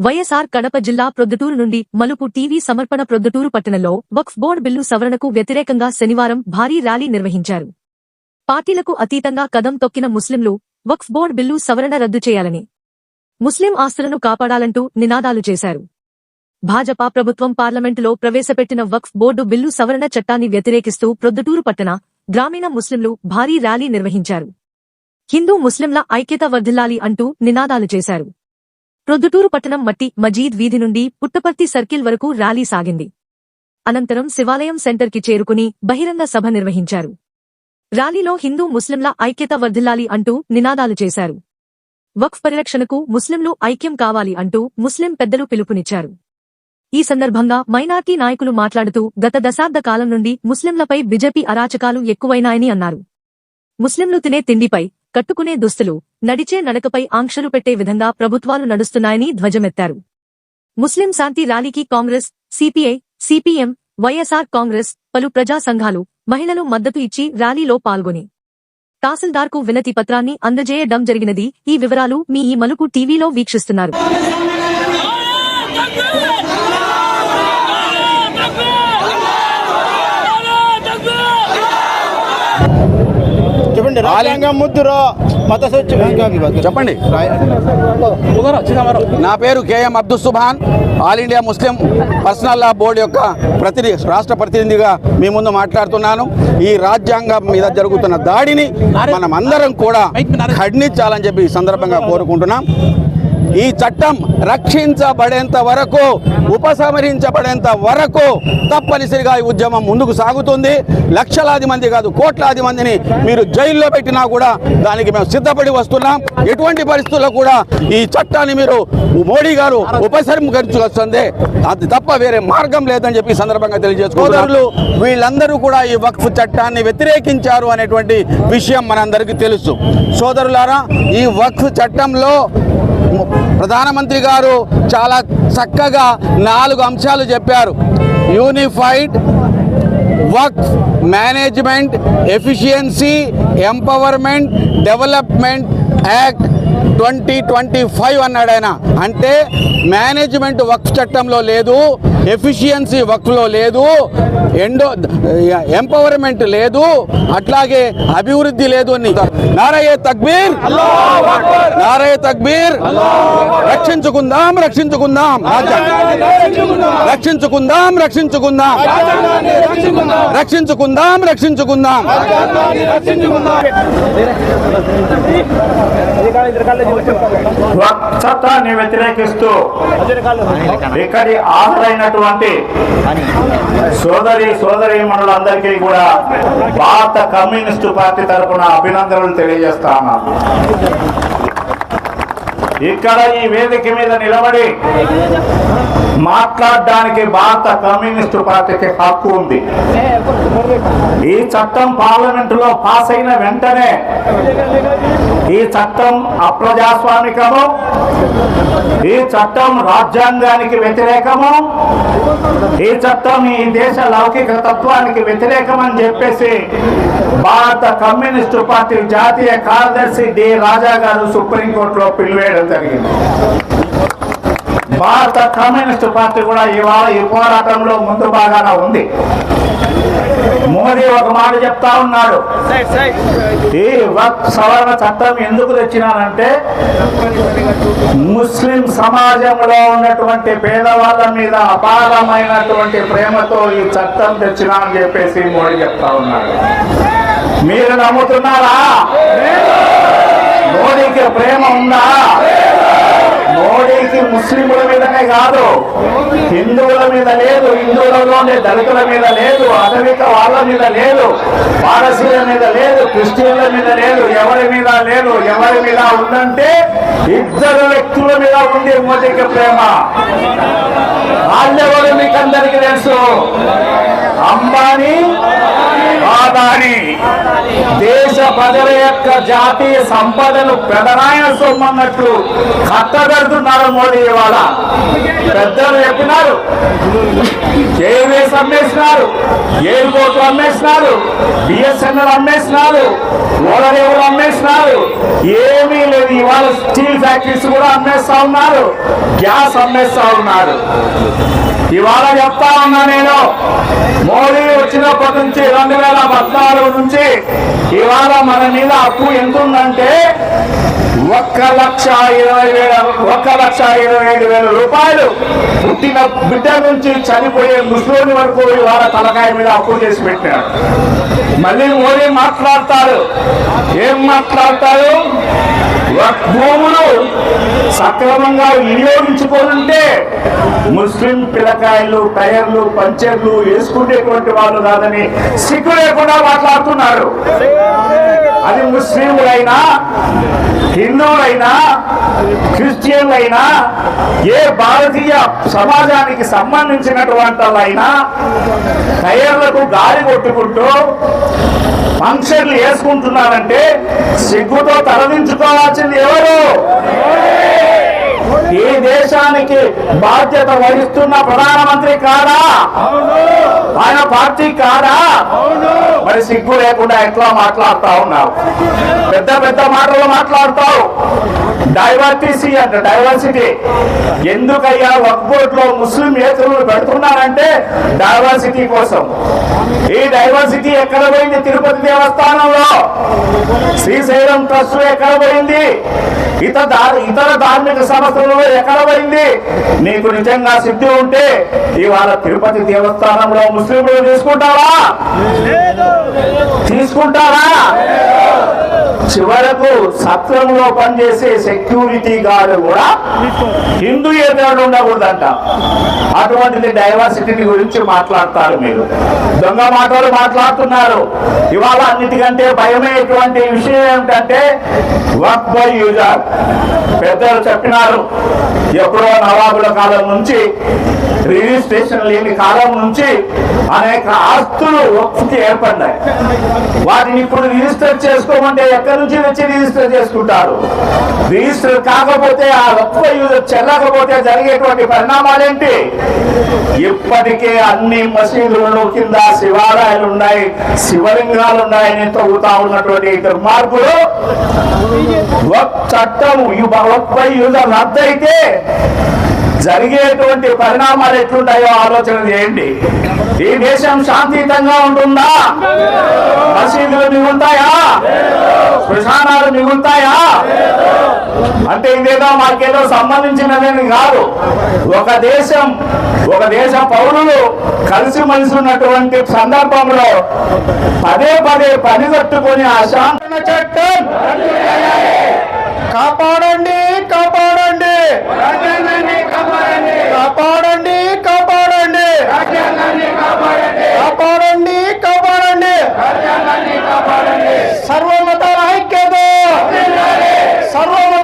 వైఎస్ఆర్ కడప జిల్లా ప్రొద్దుటూరు నుండి మలుపు టీవీ సమర్పణ ప్రొద్దుటూరు పట్టణంలో వక్ఫ్ బోర్డు బిల్లు సవరణకు వ్యతిరేకంగా శనివారం భారీ ర్యాలీ నిర్వహించారు. పార్టీలకు అతీతంగా కదం తొక్కిన ముస్లింలు వక్ఫ్ బోర్డు బిల్లు సవరణ రద్దు చేయాలని ముస్లిం ఆస్తులను కాపాడాలంటూ నినాదాలు చేశారు. భాజపా ప్రభుత్వం పార్లమెంటులో ప్రవేశపెట్టిన వక్ఫ్ బోర్డు బిల్లు సవరణ చట్టాన్ని వ్యతిరేకిస్తూ ప్రొద్దుటూరు పట్టణ గ్రామీణ ముస్లింలు భారీ ర్యాలీ నిర్వహించారు. హిందూ ముస్లింల ఐక్యత వర్ధిల్లాలి అంటూ నినాదాలు చేశారు. ప్రొద్దుటూరు పట్టణం మట్టి మజీద్ వీధి నుండి పుట్టపర్తి సర్కిల్ వరకు ర్యాలీ సాగింది. అనంతరం శివాలయం సెంటర్కి చేరుకుని బహిరంగ సభ నిర్వహించారు. ర్యాలీలో హిందూ ముస్లింల ఐక్యత వర్ధిల్లాలి అంటూ నినాదాలు చేశారు. వక్ఫ్ పరిరక్షణకు ముస్లింలు ఐక్యం కావాలి అంటూ ముస్లిం పెద్దలు పిలుపునిచ్చారు. ఈ సందర్భంగా మైనార్టీ నాయకులు మాట్లాడుతూ గత దశాబ్ద కాలం నుండి ముస్లింలపై బిజెపి అరాచకాలు ఎక్కువైనాయని అన్నారు. ముస్లింలు తినే తిండిపై కట్టుకునే దుస్తులు నడిచే నడకపై ఆంక్షలు పెట్టే విధంగా ప్రభుత్వాలు నడుస్తున్నాయని ధ్వజమెత్తారు. ముస్లిం శాంతి ర్యాలీకి Congress CPI CPM YSR Congress పలు ప్రజా సంఘాలు మహిళలు మద్దతు ఇచ్చి ర్యాలీలో పాల్గొని. తహసీల్దార్కు వినతి పత్రాన్ని అందజేయడం జరిగినది. ఈ వివరాలు మీ ఈ మలుపు టీవీలో వీక్షిస్తున్నారు చెప్పండి రాజ్యాంగం ముద్దురో మత చెప్పండి. నా పేరు KM Abdul Subhan. All India Muslim personal law board యొక్క ప్రతినిధి రాష్ట్ర ప్రతినిధిగా మీ ముందు మాట్లాడుతున్నాను. ఈ రాజ్యాంగం మీద జరుగుతున్న దాడిని మనం అందరం కూడా ఖండించాలని చెప్పి ఈ సందర్భంగా కోరుకుంటున్నాం. ఈ చట్టం రక్షించబడేంత వరకు ఉపసంహరించబడేంత వరకు తప్పనిసరిగా ఈ ఉద్యమం ముందుకు సాగుతుంది. లక్షలాది మంది కాదు కోట్లాది మందిని మీరు జైల్లో పెట్టినా కూడా దానికి మేము సిద్ధపడి వస్తున్నాం. ఎటువంటి పరిస్థితుల్లో కూడా ఈ చట్టాన్ని మీరు మోడీ గారు ఉపసంహరించుకొస్తుంది అది తప్ప వేరే మార్గం లేదని చెప్పి సందర్భంగా తెలియజేసుకోదరులు వీళ్ళందరూ కూడా ఈ వక్ఫ్ చట్టాన్ని వ్యతిరేకించారు అనేటువంటి విషయం మనందరికీ తెలుసు. సోదరులారా ఈ వక్ఫ్ చట్టంలో ప్రధానమంత్రి గారు చాలా చక్కగా నాలుగు అంశాలు చెప్పారు. Unified work management efficiency empowerment development act twenty twenty five అన్నాడు ఆయన. అంటే మేనేజ్మెంట్ వర్క్ చట్టంలో లేదు ఎఫిషియన్సీ వర్క్లో లేదు ఎండో ఎంపవర్మెంట్ లేదు అట్లాగే అభివృద్ధి లేదు అని. నారయ్య తక్బీర్ నారయ్య తక్బీర్ రక్షించుకుందాం రక్షించుకుందాం రక్షించుకుందాం రక్షించుకుందాం. రక్షించుకుందాం రక్షించుకుందాం. వక్ఫ్ వ్యతిరేకిస్తూ ఇక్కడి హాజరైనటువంటి సోదరి సోదరి మనులందరికీ కూడా భారత కమ్యూనిస్టు పార్టీ తరఫున అభినందనలు తెలియజేస్తాను ఇక్కడ ఈ వేదిక మీద నిలబడి మాట్లాడడానికి భారత కమ్యూనిస్టు పార్టీకి హక్కు ఉంది. ఈ చట్టం పార్లమెంటులో పాస్ అయిన వెంటనే ఈ చట్టం అప్రజాస్వామికము ఈ చట్టం రాజ్యాంగానికి వ్యతిరేకము ఈ చట్టం ఈ దేశ లౌకిక తత్వానికి వ్యతిరేకమని చెప్పేసి భారత కమ్యూనిస్టు పార్టీ జాతీయ కార్యదర్శి డి రాజా గారు సుప్రీంకోర్టులో పిలివేయడం జరిగింది. భారత కమ్యూనిస్టు పార్టీ కూడా ఇవాళ ఈ పోరాటంలో ముందు భాగాన ఉంది. మోదీ ఒక మాట చెప్తా ఉన్నాడు. ఈ సవరణ చట్టం ఎందుకు తెచ్చినానంటే ముస్లిం సమాజంలో ఉన్నటువంటి పేదవాళ్ళ మీద అపారమైనటువంటి ప్రేమతో ఈ చట్టం తెచ్చినా అని చెప్పేసి మోడీ చెప్తా ఉన్నాడు. మీరు నమ్ముతున్నారా? మోడీకి ప్రేమ ఉందా? ముస్లింల మీదనే కాదు. హిందువుల మీద లేదు హిందువులలోనే దళితుల మీద లేదు అటవిక వాళ్ళ మీద లేదు పారసీల మీద లేదు క్రిస్టియన్ల మీద లేదు ఎవరి మీద లేదు ఎవరి మీద ఉందంటే ఇద్దరు వ్యక్తుల మీద ఉంది మోదీకి ప్రేమ. వాళ్ళెవరు మీకు అందరికీ తెలుసు? అంబానీ ఆదాని. ప్రజల యొక్క జాతీయ సంపదను పెదనాయన సొమ్మన్నట్లు కట్టబెడుతున్నారు మోడీ ఇవాళ పెద్దలు చెప్పినారు. జైవేస్ అమ్మేసినారు ఎయిర్పోర్ట్ అమ్మేసినారు బిఎస్ఎన్ఎల్ అమ్మేసినారు ఓడరేవులు అమ్మేసినారు. ఏమీ లేదు ఇవాళ స్టీల్ ఫ్యాక్టరీస్ కూడా అమ్మేస్తా ఉన్నారు గ్యాస్ అమ్మేస్తా ఉన్నారు. ఇవాళ చెప్తా ఉన్నా నేను. మోడీ వచ్చినప్పటి నుంచి రెండు వేల పద్నాలుగు నుంచి ఇవాళ మన మీద అప్పు ఎంత ఉందంటే ఒక్క లక్ష ఇరవై వేల ఒక్క లక్ష ఇరవై ఐదు వేల రూపాయలు పుట్టిన బిడ్డ నుంచి చనిపోయే ముస్లిం వరకు ఇవాళ తలకాయ మీద అప్పు చేసి పెట్టారు. మళ్ళీ మోడీ మాట్లాడతారు ఏం మాట్లాడతారు భూములు సక్రమంగా వినియోగించుకోనుంటే ముస్లిం పిల్లకాయలు టైర్లు పంచర్లు వేసుకునేటువంటి వాళ్ళు కాదని సిగ్గు లేకుండా మాట్లాడుతున్నారు. అది ముస్లింలైనా హిందువులైనా క్రిస్టియన్లైనా ఏ భారతీయ సమాజానికి సంబంధించినటువంటి వాళ్ళైనా టైర్లకు గాలి కొట్టుకుంటూ ఫంక్షన్లు వేసుకుంటున్నారంటే సిగ్గుతో తరలించుకోవాల్సింది ఎవరు? ఈ దేశానికి బాధ్యత వహిస్తున్న ప్రధానమంత్రి కాదా ఆయన పార్టీ కాదా మరి సిగ్గు లేకుండా ఎట్లా మాట్లాడుతా ఉన్నావు పెద్ద పెద్ద మాటలు మాట్లాడతావు. డైవర్టీసీ అంట డైవర్సిటీ ఎందుకయ్యా వక్బోర్డ్లో ముస్లిం ఏతరులు పెడుతున్నారంటే డైవర్సిటీ కోసం. ఈ డైవర్సిటీ ఎక్కడ పోయింది? తిరుపతి దేవస్థానంలో. శ్రీశైలం ట్రస్ట్ ఎక్కడ పోయింది? ఇతర ఇతర ధార్మిక సంస్థలలో ఎక్కడ పోయింది నీకు నిజంగా సిద్ధి ఉంటే ఇవాళ తిరుపతి దేవస్థానంలో ముస్లింలు తీసుకుంటావా? తీసుకుంటారా చివరకు సత్రంలో పనిచేసే సెక్యూరిటీ గార్డు కూడా హిందూ ఏదైనా ఉండకూడదంట. అటువంటిది డైవర్సిటీ గురించి మాట్లాడతారు మీరు. దొంగ మాటలు మాట్లాడుతున్నారు. ఇవాళ అన్నిటికంటే భయమేటువంటి విషయం ఏమిటంటే వర్క్ బై యూజర్ పెద్దలు చెప్పినారు. ఎప్పుడో నవాబుల కాలం నుంచి రిజిస్ట్రేషన్ లేని కాలం నుంచి అనేక ఆస్తులు వక్ఫ్కి ఏర్పడ్డాయి. వాటిని ఇప్పుడు రిజిస్టర్ చేసుకోమంటే ఎక్కడ నుంచి వచ్చి రిజిస్టర్ చేసుకుంటారు. రిజిస్టర్ కాకపోతే ఆ వక్ఫ్ యూజర్ చెల్లకపోతే జరిగేటువంటి పరిణామాలేంటి? ఇప్పటికే అన్ని మసీదులలో కింద శివాలయాలు ఉన్నాయి శివలింగాలు ఉన్నాయని తగ్గుతా ఉన్నటువంటి దుర్మార్గులు. చట్టం వక్ఫ్ యూజర్ రద్దయితే జరిగేటువంటి పరిణామాలు ఎట్లుంటాయో ఆలోచన చేయండి. ఈ దేశం శాంతియుతంగా ఉంటుందా? మసీదులు మిగులుతాయా? శ్మశానాలు మిగులుతాయా? అంటే ఇదేదో మాకేదో సంబంధించినదని కాదు. ఒక దేశం ఒక దేశ పౌరులు కలిసి మలిసి ఉన్నటువంటి సందర్భంలో పదే పదే పని ఆ అశాంతన చట్టం కాపాడండి కాపాడండి. కాపాడండి. కాపాడండి కాపాడండి. కాపాడండి. సర్వమతాల ఐక్యత. సర్వమతాల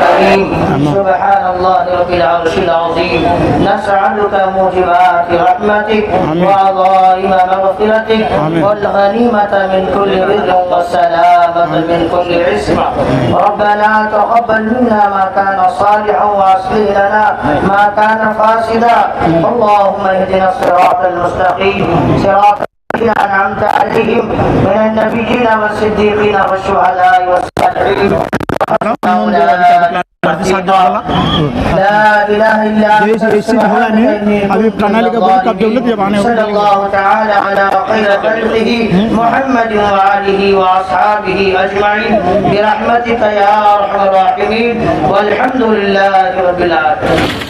الكريم سبحان الله رب العرش العظيم. نسألك موجبات رحمتك وعظائم مغفرتك والغنيمة من كل بر والسلامة من كل اسم ربنا تقبل منا ما كان صالحا وأصلح لنا ما كان فاسدا. اللهم اهدنا الصراط المستقيم. صراط الذين أنعمت عليهم من النبيين والصديقين والشهداء والصالحين. अभी प्रणाली का बहुत कब्जे लोग जब आने محمد وآله وأصحابه أجمعين برحمتك يا أرحم الراحمين والحمد لله رب العالمين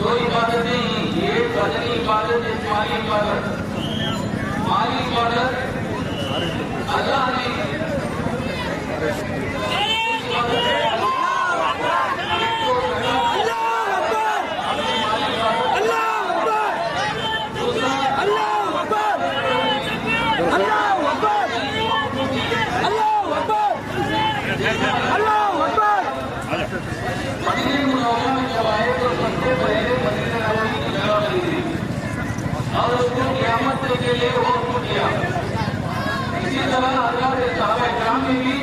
जो इबादत ये बदनी इबादत है तुम्हारी इबादत हमारी इबादत अल्लाह ने मदीने मुनव्वरा में जब आए तो सबसे पहले मदीने नबवी की जगह खरीदी और उसको क़यामत के लिए वक्त किया तरह अल्लाह के साहबा इकराम ने भी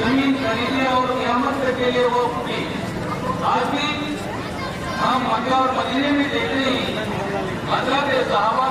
ज़मीन खरीदे और क़यामत के लिए वो की आज भी हम मक्का और मदीने में देखते हैं। अल्लाह के साहबा